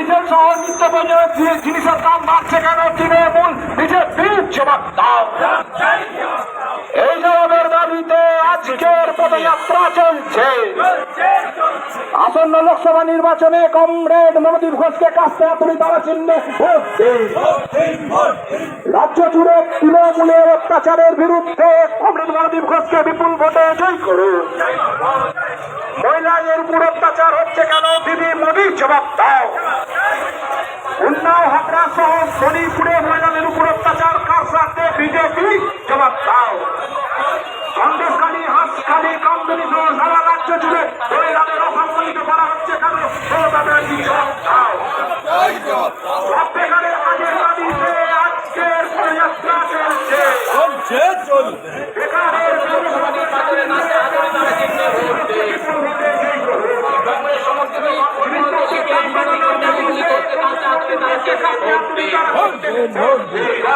নিজের সহ নিত্য প্রয়োজনীয় জিনিসের দাম বাড়ছে কেন? তৃণমূল বিজেপি জবাব দাও। এই জবাবের দাবিতে আজকের পদযাত্রা চলছে। আসন্ন লোকসভা নির্বাচনে কমরেড মমদীপ ঘোষকে কাছে আপনি তারা চিহ্নে রাজ্য জুড়ে তৃণমূলের অত্যাচারের বিরুদ্ধে কমরেড মমদীপ ঘোষকে বিপুল ভোটে জয় করুন। মহিলাদের উপর অত্যাচার হচ্ছে কেন? দিদি মোদীর জবাব মণিপুরে মহিলাদের উপর অত্যাচার কার সাথে বিজেপি, জবাব দাও। সন্দেশখালী হাঁসখালী কামদুনি সহ সারা রাজ্য জুড়ে মহিলাদের অসম্মানিত করা হচ্ছে জবাব দাও। আজকের চলছে। No. Mosby.